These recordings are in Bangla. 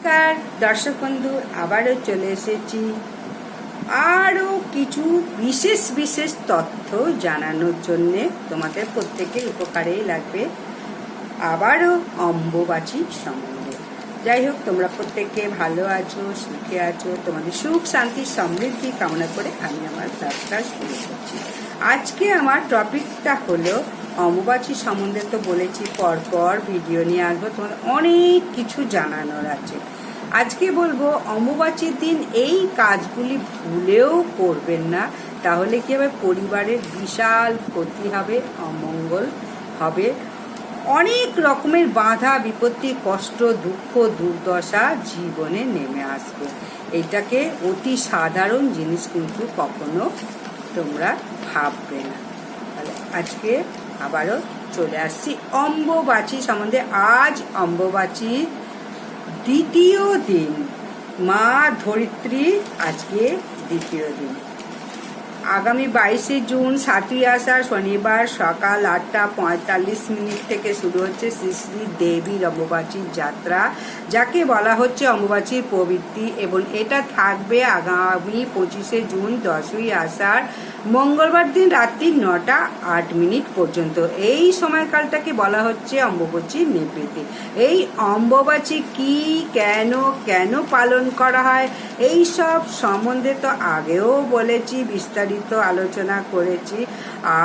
নমস্কার, দর্শক বন্ধু, আবারও চলে এসেছি। আরও কিছু বিশেষ বিশেষ তথ্য জানানোর জন্যে তোমাদের প্রত্যেকের উপকারেই লাগবে আবারও অম্বুবাচী সম্বন্ধে। যাই হোক, তোমরা প্রত্যেকে ভালো আছো, সুখে আছো, তোমাদের সুখ, শান্তি, সমৃদ্ধি কামনা করে আমি আমার ব্লগটা শুরু করছি। আজকে আমার টপিকটা হলো অম্বুবাচী সম্বন্ধে তো বলেছি, পরপর ভিডিও নিয়ে আসব। তোমাদের অনেক কিছু জানানোর আছে। আজকে বলব, অম্বুবাচীর দিন এই কাজগুলি ভুলেও করবেন না। তাহলে কি হবে? পরিবারের বিশাল ক্ষতি হবে, অমঙ্গল হবে। অনেক রকমের বাধা, বিপত্তি, কষ্ট, দুঃখ, দুর্দশা জীবনে নেমে আসবে। এটাকে অতি সাধারণ জিনিস কিন্তু কখনো তোমরা ভাববে না। তাহলে আজকে আবারও চলে আসছি অম্বুবাচি সম্বন্ধে। আজ অম্বুবাচি দ্বিতীয় দিন। মা ধরিত্রী আজকে দ্বিতীয় দিন। আগামী বাইশে জুন সাতই আষাঢ় শনিবার সকাল আটটা পঁয়তাল্লিশ মিনিট থেকে শুরু হচ্ছে শ্রী শ্রী দেবীর অম্বুবাচীর যাত্রা, যাকে বলা হচ্ছে অম্বুবাচীর প্রবৃত্তি এবং এটা থাকবে আগামী পঁচিশে জুন দশই আষাঢ় মঙ্গলবার দিন রাত্রি নটা আট মিনিট পর্যন্ত। এই সময়কালটাকে বলা হচ্ছে অম্বুবাচীর নিবৃত্তি। এই অম্বুবাচী কি, কেন কেন পালন করা হয় এই সব সম্বন্ধে তো আগেও বলেছি, বিস্তারিত আলোচনা করেছি।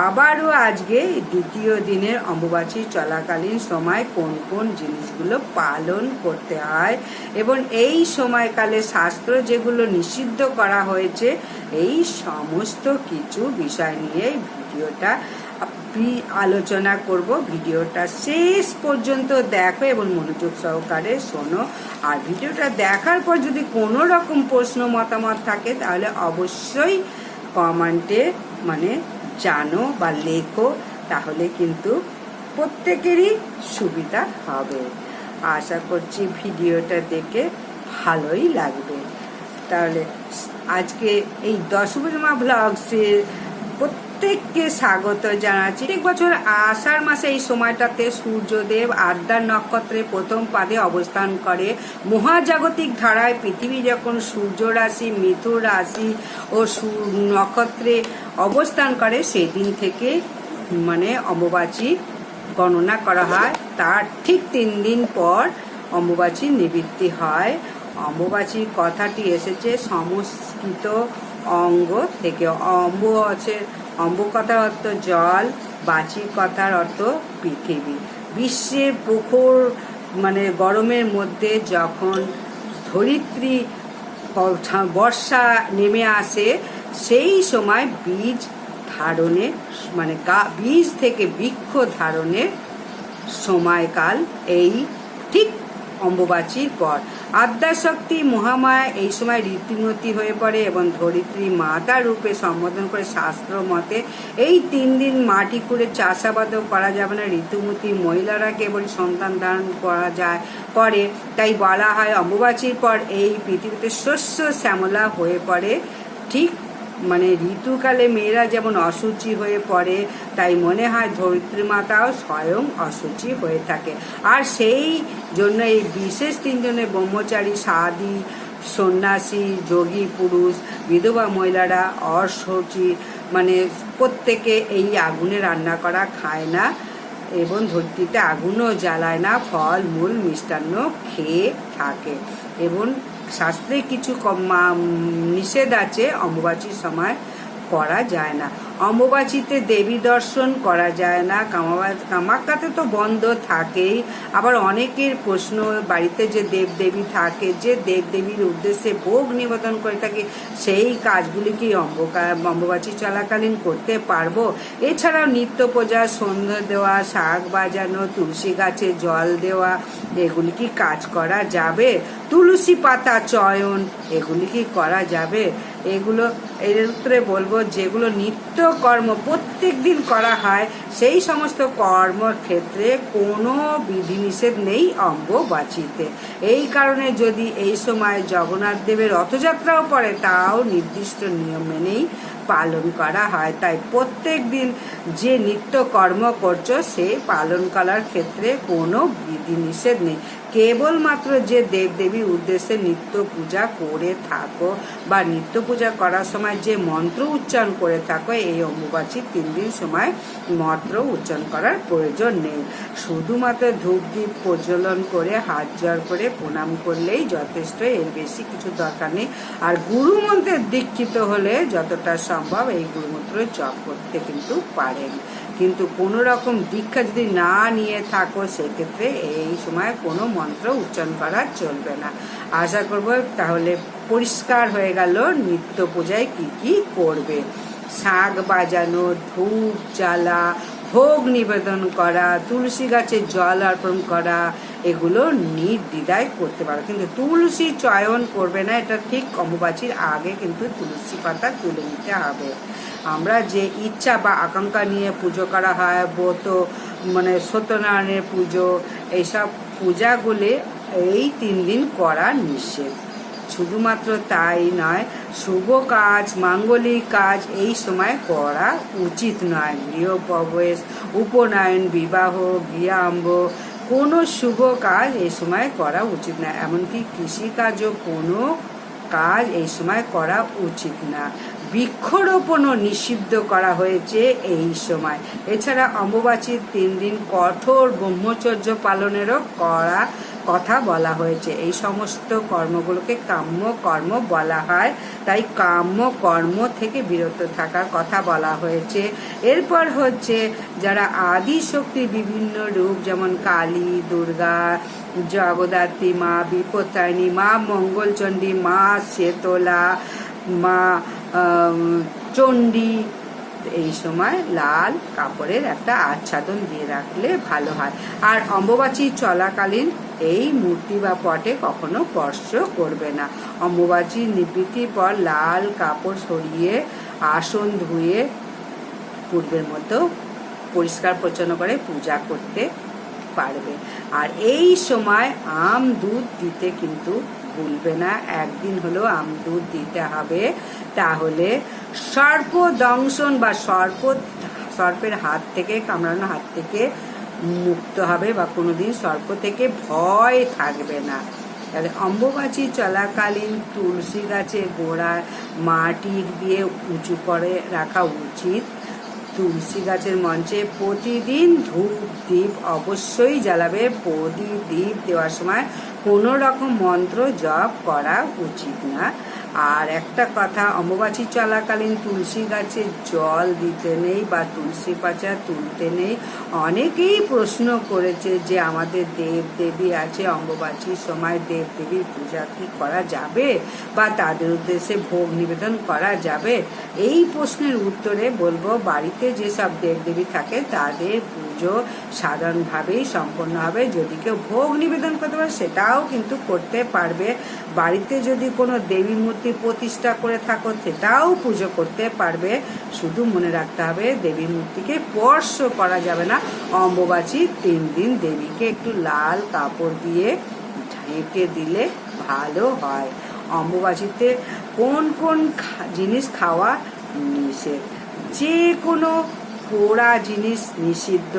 আবারও আজকে দ্বিতীয় দিনের অম্বুবাচী চলাকালীন সময় কোন কোন জিনিসগুলো পালন করতে হয় এবং এই সময়কালে শাস্ত্র যেগুলো নিষিদ্ধ করা হয়েছে, এই সমস্ত কিছু বিষয় নিয়ে ভিডিওটা আলোচনা করব। ভিডিওটা শেষ পর্যন্ত দেখো এবং মনোযোগ সহকারে শোনো। আর ভিডিওটা দেখার পর যদি কোনো রকম প্রশ্ন, মতামত থাকে, তাহলে অবশ্যই কমেন্টে মানে জানো বা লেখো, তাহলে কিন্তু প্রত্যেকেরই সুবিধা হবে। আশা করছি ভিডিওটা দেখে ভালোই লাগবে। তাহলে আজকে এই দশমা ব্লগসের প্রত্যেককে স্বাগত জানাচ্ছি। প্রত্যেক বছর আষাঢ় মাসে এই সময়টাতে সূর্যদেব আদ্যার নক্ষত্রে প্রথম পাদে অবস্থান করে। মহাজাগতিক ধারায় পৃথিবী যখন সূর্য রাশি মিথুন রাশি ও নক্ষত্রে অবস্থান করে সেই দিন থেকে মানে অম্বুবাচী গণনা করা হয়। তার ঠিক তিন দিন পর অম্বুবাচী নিবৃত্তি হয়। অম্বুবাচী কথাটি এসেছে, সংস্কৃত অঙ্গ থেকে অম্ব আছে। অম্ব কথার অর্থ জল বাচি কথার অর্থ পৃথিবী। বিশ্বের প্রখর মানে গরমের মধ্যে যখন ধরিত্রী বর্ষা নেমে আসে, সেই সময় বীজ ধারণের মানে বীজ থেকে বৃক্ষ ধারণের সময়কাল এই ঠিক অম্বুবাচীর পর। আদ্যাশক্তি মহামায়া এই সময় রীতিমতি হয়ে পড়ে এবং ধরিত্রী মাতা রূপে সম্বোধন করে শাস্ত্র মতে, এই তিন দিন মাটি করে চাষাবাদও করা যাবে না। ঋতুমতি মহিলারা কেবল সন্তান ধারণ করা যায়, করে। তাই বলা হয় অম্বুবাচীর পর এই পৃথিবীতে শস্য শ্যামলা হয়ে পড়ে। ঠিক মানে ঋতুকালে মেয়েরা যেমন অসুচি হয়ে পড়ে, তাই মনে হয় ধরিত্রী মাতাও স্বয়ং অসুচি হয়ে থাকে। আর সেই জন্য এই বিশেষ তিনজনের ব্রহ্মচারী সাদি সন্ন্যাসী, যোগী, পুরুষ, বিধবা মহিলারা অসুচি মানে প্রত্যেকে এই আগুনে রান্না করা খায় না এবং ধরতিতে আগুনও জ্বালায় না, ফল, মূল, মিষ্টান্ন খেয়ে থাকে এবং শাস্ত্রে কিছু নিষেধ আছে অম্বুবাচীর সময় করা যায় না। অম্বুবাচীতে দেবী দর্শন করা যায় না। কামাক্কাতে তো বন্ধ থাকেই। আবার অনেকের প্রশ্ন, বাড়িতে যে দেব দেবী থাকে, যে দেব দেবীর উদ্দেশ্যে ভোগ নিবেদন করে থাকে, সেই কাজগুলি কি অম্বুবাচী চলাকালীন করতে পারব? এছাড়াও নিত্য পূজা, সন্ধ্যা দেওয়া, শাক বাজানো, তুলসী গাছে জল দেওয়া, এগুলি কি কাজ করা যাবে? তুলসী পাতা চয়ন, এগুলি কি করা যাবে? এগুলো এর উত্তরে বলব, যেগুলো নিত্য কর্ম প্রত্যেক দিন করা হয়, সেই সমস্ত কর্মক্ষেত্রে কোনো বিধিনিষেধ নেই অম্বুবাচীতে এই কারণে যদি এই সময় জগন্নাথ দেবের রথযাত্রাও পড়ে, তাও নির্দিষ্ট নিয়ম মেনেই পালন করা হয়। তাই প্রত্যেক দিন যে নিত্য কর্ম করছ, সে পালন করার ক্ষেত্রে কোনো বিধিনিষেধ নেই। কেবলমাত্র যে দেবদেবীর উদ্দেশ্যে নিত্য পূজা করে থাকো বা নিত্য পূজা করার সময় যে মন্ত্র উচ্চারণ করে থাকো, এই অম্বুবাচী তিন দিন সময় মন্ত্র উচ্চারণ করার প্রয়োজন নেই। শুধুমাত্র ধূপ দ্বীপ প্রজ্বলন করে, হাত জড় করে, প্রণাম করলেই যথেষ্ট, এর বেশি কিছু দরকার নেই। আর গুরু মন্ত্রের দীক্ষিত হলে যতটা সম্ভব এই গুরুমন্ত্র জপ করতে কিন্তু পারেন। কিন্তু কোনো রকম দীক্ষা যদি না নিয়ে থাকো, সেক্ষেত্রে এই সময় কোনো মন্ত্র উচ্চারণ করা চলবে না। আশা করব তাহলে পরিষ্কার হয়ে গেল নিত্য পূজায় কি কি করবে। শাক বাজানো, ধূপ জ্বালা ভোগ নিবেদন করা, তুলসী গাছে জল অর্পণ করা, এগুলো নির্দ্বিধায় করতে পারো। কিন্তু তুলসী চয়ন করবে না, এটা ঠিক অম্বুবাচীর আগে কিন্তু তুলসী পাতা তুলে নিতে হবে। আমরা যে ইচ্ছা বা আকাঙ্ক্ষা নিয়ে পুজো করা হয়, ব্রত মানে সত্যনারায়ণের পুজো, এইসব পূজাগুলি এই তিন দিন করা নিষেধ। শুধুমাত্র তাই নয় শুভ কাজ, মাঙ্গলিক কাজ, এই সময় করা উচিত নয়। গৃহপ্রবেশ, উপনয়ন, বিবাহ গৃহাম্ব কোনো শুভ কাজ এই সময় করা উচিত না। এমনকি কৃষিকাজও কোনো কাজ এই সময় করা উচিত না। বৃক্ষরোপণও নিষিদ্ধ করা হয়েছে এই সময়। এছাড়া অম্বুবাচীর তিন দিন কঠোর ব্রহ্মচর্য পালনেরও করা কথা বলা হয়েছে। এই সমস্ত কর্মগুলোকে কাম্য কর্ম বলা হয়। তাই কাম্য কর্ম থেকে বিরত থাকার কথা বলা হয়েছে। এরপর হচ্ছে, যারা আদি শক্তির বিভিন্ন রূপ, যেমন কালী, দুর্গা, জগদ্ধাত্রী, মা বিপত্তারিণী, মা মঙ্গলচণ্ডী, মা শেতলা মা চণ্ডী এই সময় লাল কাপড়ের একটা আচ্ছাদন দিয়ে রাখলে ভালো হয়। আর অম্বুবাচী চলাকালীন এই মূর্তি বা পটে কখনো স্পর্শ করবে না। অম্বুবাচী নিবৃত্তির পর লাল কাপড় সরিয়ে আসন ধুয়ে পূর্বের মতো পরিষ্কার পরিচ্ছন্ন করে পূজা করতে পারবে। আর এই সময় আম দুধ দিতে কিন্তু ভুলবে না। একদিন হলেও আম দুধ দিতে হবে। তাহলে সর্প দংশন বা সর্প, সর্পের হাত থেকে, কামড়ানো হাত থেকে মুক্ত হবে বা কোনোদিন সর্প থেকে ভয় থাকবে না। তাহলে অম্বুবাচী চলাকালীন তুলসী গাছের গোড়া মাটি দিয়ে উঁচু করে রাখা উচিত। তুলসী গাছের মঞ্চে প্রতিদিন ধূপ দ্বীপ অবশ্যই জ্বালাবে। প্রদীপ দ্বীপ দেওয়ার সময় কোনো রকম মন্ত্র জপ করা উচিত না। আর একটা কথা, অম্বুবাচী চলাকালীন তুলসী গাছে জল দিতে নেই বা তুলসী পাচা তুলতে নেই। অনেকেই প্রশ্ন করেছে যে আমাদের দেব দেবী আছে, অম্বুবাচীর সময় দেব দেবীর পূজা কি করা যাবে বা তাদের উদ্দেশ্যে ভোগ নিবেদন করা যাবে? এই প্রশ্নের উত্তরে বলব, বাড়িতে যেসব দেব দেবী থাকে তাদের পুজো সাধারণভাবেই সম্পন্ন হবে। যদি কেউ ভোগ নিবেদন করতে পারে, সেটাও কিন্তু করতে পারবে। বাড়িতে যদি কোনো দেবী মূর্তি প্রতিষ্ঠা করে থাকো সেটাও পুজো করতে পারবে। শুধু মনে রাখতে হবে দেবী মূর্তিকে স্পর্শ করা যাবে না। অম্বুবাচী তিন দিন দেবীকে একটু লাল কাপড় দিয়ে ঢেকে দিলে ভালো হয়। অম্বুবাচীতে কোন কোন জিনিস খাওয়া নিষেধ? যে কোনো পোড়া জিনিস নিষিদ্ধ,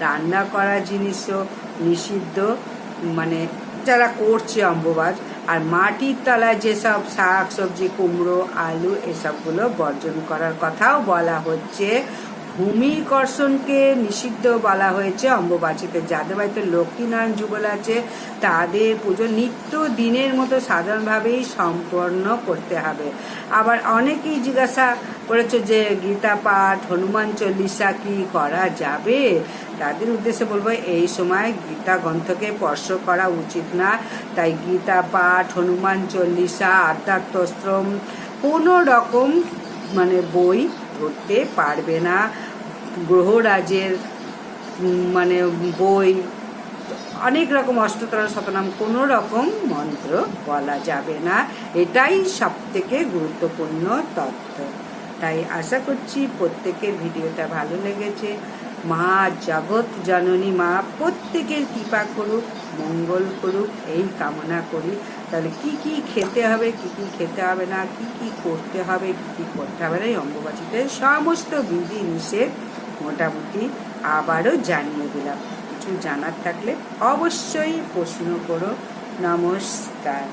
রান্না করা জিনিসও নিষিদ্ধ। মানে যারা করছে অম্বুবাজ আর মাটির তলায় যেসব শাক সবজি কুমড়ো আলু এসবগুলো বর্জন করার কথাও বলা হচ্ছে। ভূমিকর্ষণকে নিষিদ্ধ বলা হয়েছে। অম্বুবাচীতে যাদের বাড়িতে লক্ষ্মীনারায়ণ যুগল আছে। তাদের পুজো নিত্য দিনের মতো সাধারণভাবেই সম্পন্ন করতে হবে। আবার অনেকেই জিজ্ঞাসা করেছে যে, গীতা পাঠ, হনুমান চল্লিশা কি করা যাবে? তাদের উদ্দেশ্যে বলব, এই সময় গীতা গ্রন্থকে স্পর্শ করা উচিত না। তাই গীতা পাঠ, হনুমান চল্লিশা আধ্যাত্মশ্রম কোনো রকম মানে বই ধরতে পারবে না। গ্রহরাজের মানে বই, অনেক রকম অষ্টতর, শতনাম, কোনো রকম মন্ত্র বলা যাবে না। এটাই সব থেকে গুরুত্বপূর্ণ তথ্য তাই আশা করছি প্রত্যেকের ভিডিওটা ভালো লেগেছে। মা জগৎ জননী মা, প্রত্যেকের কৃপা করুক, মঙ্গল করুক, এই কামনা করি। তাহলে কি কি খেতে হবে, কি কি খেতে হবে না, কি কি করতে হবে, কি কি করতে হবে না, এই অম্বুবাচীতে সমস্ত বিধি নিষেধ মোটামুটি আবারও জানিয়ে দিলাম। কিছু জানার থাকলে অবশ্যই প্রশ্ন করো। নমস্কার।